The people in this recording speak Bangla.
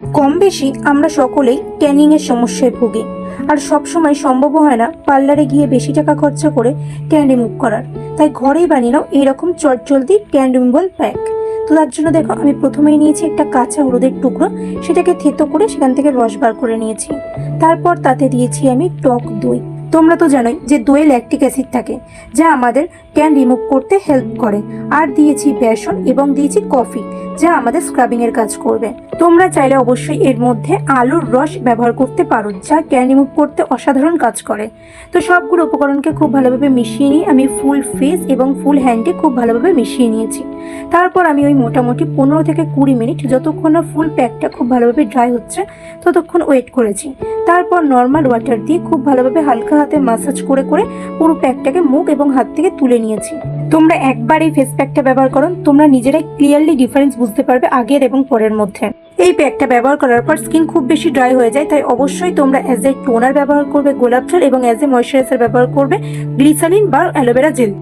কম বেশি আমরা সকলেই ট্যানিং এর সমস্যায় ভুগি। আর সব সময় সম্ভব হয় না পার্লারে গিয়ে বেশি টাকা খরচা করে ট্যান রিমুভ করার। তাই ঘরেই বানিয়ে নাও এইরকম চটজলদি ট্যান রিমুভাল প্যাক তো তার জন্য দেখো, আমি প্রথমেই নিয়েছি একটা কাঁচা হলুদের টুকরো। সেটাকে থেতো করে সেখান থেকে রস বার করে নিয়েছি। তারপর তাতে দিয়েছি আমি টক দই। তোমরা তো জানোই যে দইয়ে ল্যাকটিক অ্যাসিড থাকে, যা আমাদের ট্যান রিমুভ করতে হেল্প করে। আর দিয়েছি বেসন এবং দিয়েছি কফি যা আমাদের স্ক্রাবিং এর কাজ করবে। তোমরা চাইলে অবশ্যই এর মধ্যে আলুর রস ব্যবহার করতে পারো, যা ট্যান রিমুভ করতে অসাধারণ কাজ করে। তো সবগুলো উপকরণকে খুব ভালোভাবে মিশিয়ে নিয়ে আমি ফুল ফেস এবং ফুল হ্যান্ডে খুব ভালোভাবে মিশিয়ে নিয়েছি। তারপর আমি ওই মোটামুটি পনেরো থেকে কুড়ি মিনিট যতক্ষণ না ফুল প্যাকটা খুব ভালোভাবে ড্রাই হচ্ছে, ততক্ষণ ওয়েট করেছি। তারপর নর্মাল ওয়াটার দিয়ে খুব ভালোভাবে হালকা হাতে মাসাজ করে করে পুরো প্যাকটাকে মুখ এবং হাত থেকে তুলে নিয়েছি। তোমরা একবার এই ফেস প্যাকটা ব্যবহার করো, তোমরা নিজেরাই ক্লিয়ারলি ডিফারেন্স বুঝতে পারবে আগের এবং পরের মধ্যে। এই প্যাকটা ব্যবহার করার পর স্কিন খুব বেশি ড্রাই হয়ে যায়, তাই অবশ্যই তোমরা অ্যাজ এ টোনার ব্যবহার করবে গোলাপ জল এবং অ্যাজ এ ময়শ্চারাইজার ব্যবহার করবে গ্লিসালিন বা অ্যালোভেরা জেল